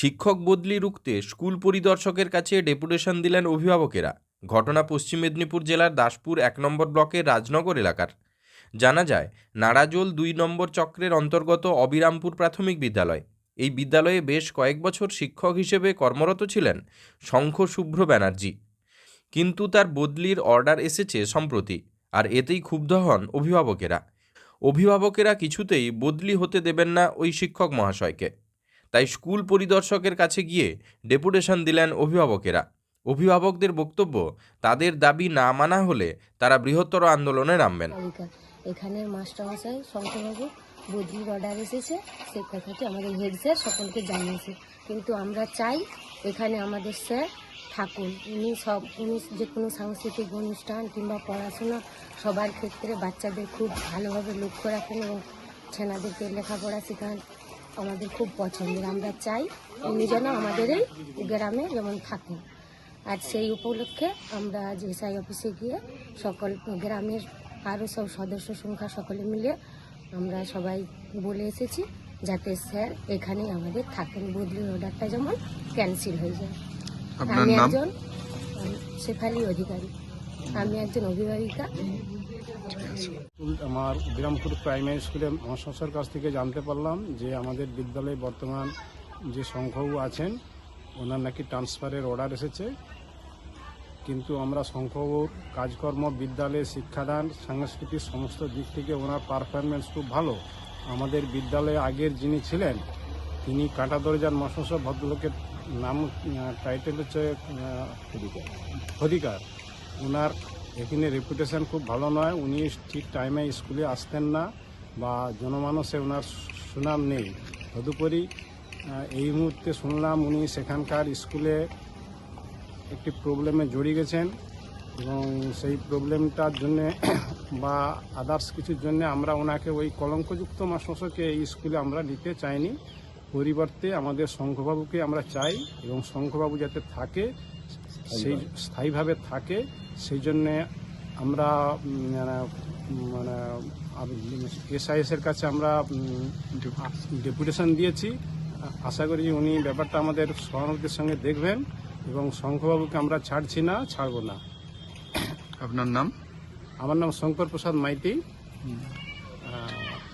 শিক্ষক বদলি রুখতে স্কুল পরিদর্শকের কাছে ডেপুটেশন দিলেন অভিভাবকেরা। ঘটনা পশ্চিম মেদিনীপুর জেলার দাসপুর এক নম্বর ব্লকের রাজনগর এলাকার। জানা যায় নাড়াজোল দুই নম্বর চক্রের অন্তর্গত অবিরামপুর প্রাথমিক বিদ্যালয়। এই বিদ্যালয়ে বেশ কয়েক বছর শিক্ষক হিসেবে কর্মরত ছিলেন শঙ্খ শুভ্র ব্যানার্জি। কিন্তু তার বদলির অর্ডার এসেছে সম্প্রতি, আর এতেই ক্ষুব্ধ হন অভিভাবকেরা। অভিভাবকেরা কিছুতেই বদলি হতে দেবেন না ওই শিক্ষক মহাশয়কে। তাই স্কুল পরিদর্শকের কাছে গিয়ে ডেপুটেশন দিলেন অভিভাবকেরা। অভিভাবকদের বক্তব্য, তাদের দাবি না মানা হলে তারা বৃহত্তর আন্দোলনে নামবেন। এখানের মাস্টারমশাই শঙ্করবাবু বদলির অর্ডার এসেছে সে কথাটি আমাদের হেড স্যার সকলকে জানিয়েছে। কিন্তু আমরা চাই এখানে আমাদের স্যার থাকুন। উনি সব, উনি যে কোনো সাংস্কৃতিক অনুষ্ঠান কিংবা পড়াশোনা সবার ক্ষেত্রে বাচ্চাদের খুব ভালোভাবে লক্ষ্য রাখেন এবং ছেনাদেরকে লেখাপড়া শেখান। আমাদের খুব পছন্দের। আমরা চাই উনি যেন আমাদের এই গ্রামে যেমন থাকেন। আর সেই উপলক্ষে আমরা আজ এসআই অফিসে গিয়ে সকল গ্রামের আরও সব সদস্য সংখ্যা সকলে মিলে আমরা সবাই বলে এসেছি যাতে স্যার এখানেই আমাদের থাকেন। বদলির অর্ডারটা যেমন ক্যান্সেল হয়ে যায়। আমি একজন শেফালি অধিকারী। আমি একজন অভিভাবিকা। আমার বিরামপুর প্রাইমারি স্কুলে মহাশাসের কাছ থেকে জানতে পারলাম যে আমাদের বিদ্যালয়ে বর্তমান যে সংখ্যাবু আছেন ওনার নাকি ট্রান্সফারের অর্ডার এসেছে। কিন্তু আমরা সংখ্যাবুর কাজকর্ম বিদ্যালয়ে শিক্ষাদান সাংস্কৃতিক সমস্ত দিক থেকে ওনার পারফরমেন্স খুব ভালো। আমাদের বিদ্যালয়ে আগের যিনি ছিলেন তিনি কাঁটা দরজার মহাশাসক ভদ্রলোকের নাম টাইটেল হচ্ছে অধিকার ওনার এখানে রেপুটেশন খুব ভালো নয়। উনি ঠিক টাইমে স্কুলে আসতেন না বা জনমানসে ওনার সুনাম নেই। তদুপরি এই মুহূর্তে শুনলাম উনি সেখানকার স্কুলে একটি প্রবলেমে জড়িয়ে গেছেন এবং সেই প্রবলেমটার জন্যে বা আদার্স কিছুর জন্য আমরা ওনাকে ওই কলঙ্কযুক্ত মাস্টারকে এই স্কুলে আমরা নিতে চাইনি। পরিবর্তে আমাদের শঙ্খবাবুকে আমরা চাই এবং শঙ্খবাবু যাতে থাকে সেই স্থায়ীভাবে। থাকে সেই জন্যে আমরা মানে মানে এসআইএস এর কাছে আমরা ডেপুটেশন দিয়েছি। আশা করি যে উনি ব্যাপারটা আমাদের সহানুভূতির সঙ্গে দেখবেন এবং শঙ্খবাবুকে আমরা ছাড়ছি না ছাড়ব না। আপনার নাম? আমার নাম শঙ্কর প্রসাদ মাইতি।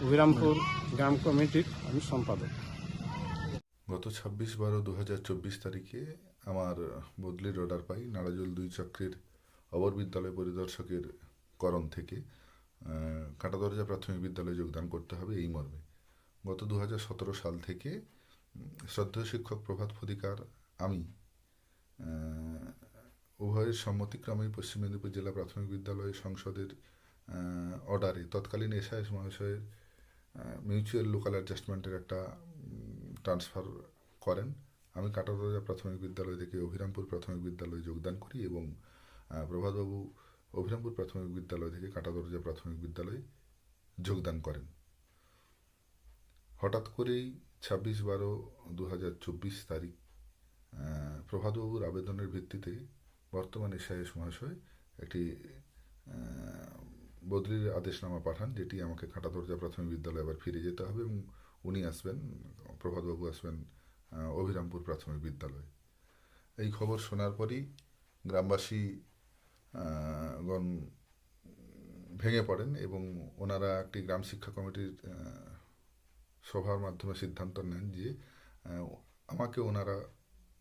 অভিরামপুর গ্রাম কমিটির আমি সম্পাদক। গত ছাব্বিশ বারো দু হাজার চব্বিশ তারিখে আমার বদলির অর্ডার পাই নাড়াজল দুই চক্রের অবর বিদ্যালয় পরিদর্শকের করণ থেকে। কাঁটাদরজা প্রাথমিক বিদ্যালয়ে যোগদান করতে হবে এই মর্মে। গত দু হাজার সতেরো সাল থেকে উম, শ্রদ্ধেয় শিক্ষক প্রভাত ফদিকার আমি উভয়ের সম্মতিক্রমেই পশ্চিম মেদিনীপুর জেলা প্রাথমিক বিদ্যালয় সংসদের অর্ডারে তৎকালীন এসআইএস মহাশয়ের মিউচুয়াল লোকাল অ্যাডজাস্টমেন্টের একটা ট্রান্সফার করেন। আমি কাটাদরজা প্রাথমিক বিদ্যালয় থেকে অভিরামপুর প্রাথমিক বিদ্যালয়ে যোগদান করি এবং প্রভাতবাবু অভিরামপুর প্রাথমিক বিদ্যালয় থেকে কাটাদরজা প্রাথমিক বিদ্যালয়ে যোগদান করেন। হঠাৎ করেই ছাব্বিশ বারো দু হাজার চব্বিশ তারিখ প্রভাতবাবুর আবেদনের ভিত্তিতে বর্তমান এসআইএস মহাশয় একটি বদলির আদেশনামা পাঠান, যেটি আমাকে কাঁটাদরজা প্রাথমিক বিদ্যালয়ে আবার ফিরে যেতে হবে এবং উনি আসবেন, প্রভাতবাবু আসবেন অভিরামপুর প্রাথমিক বিদ্যালয়। এই খবর শোনার পরই গ্রামবাসী গণ ভেঙে পড়েন এবং ওনারা একটি গ্রাম শিক্ষা কমিটির সভার মাধ্যমে সিদ্ধান্ত নেন যে আমাকে ওনারা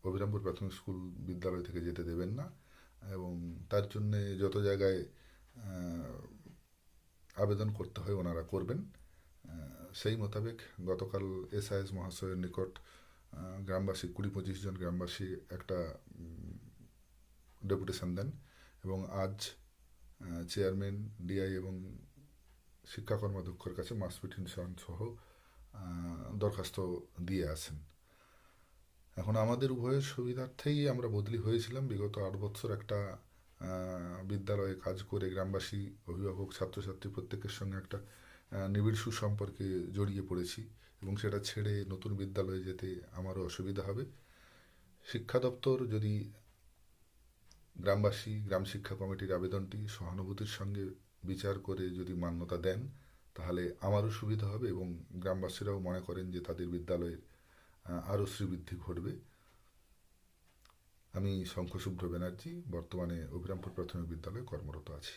অভিরামপুর প্রাথমিক স্কুল বিদ্যালয় থেকে যেতে দেবেন না এবং তার জন্যে যত জায়গায় আবেদন করতে হয় ওনারা করবেন। সেই মোতাবেক গতকাল এসআইএস মহাশয়ের নিকট গ্রামবাসী, কুড়ি পঁচিশ জন গ্রামবাসী একটা ডেপুটেশন দেন এবং আজ চেয়ারম্যান ডিআই এবং শিক্ষা কর্মাধ্যক্ষের কাছে মাস পিটিশন সহ দরখাস্ত দিয়ে আসেন। এখন আমাদের উভয়ের সুবিধার্থেই আমরা বদলি হয়েছিলাম। বিগত আট বছর একটা বিদ্যালয়ে কাজ করে গ্রামবাসী, অভিভাবক, ছাত্রছাত্রী প্রত্যেকের সঙ্গে একটা নিবিড় সুসম্পর্কে জড়িয়ে পড়েছি এবং সেটা ছেড়ে নতুন বিদ্যালয়ে যেতে আমারও অসুবিধা হবে। শিক্ষা দপ্তর যদি গ্রামবাসী, গ্রাম শিক্ষা কমিটির আবেদনটি সহানুভূতির সঙ্গে বিচার করে যদি মান্যতা দেন, তাহলে আমারও সুবিধা হবে এবং গ্রামবাসীরাও মনে করেন যে তাদের বিদ্যালয়ের আরও শ্রীবৃদ্ধি ঘটবে। আমি শঙ্খশুভ্র ব্যানার্জি, বর্তমানে অভিরামপুর প্রাথমিক বিদ্যালয়ে কর্মরত আছি।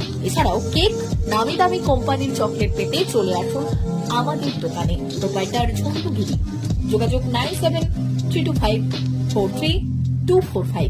এছাড়াও কেক নামি দামি কোম্পানির চকলেট পেতে চলে আসুন আমাদের দোকানে। দোকানটার ঝন্টু গিরি যোগাযোগ nine seven three two five four three two four five.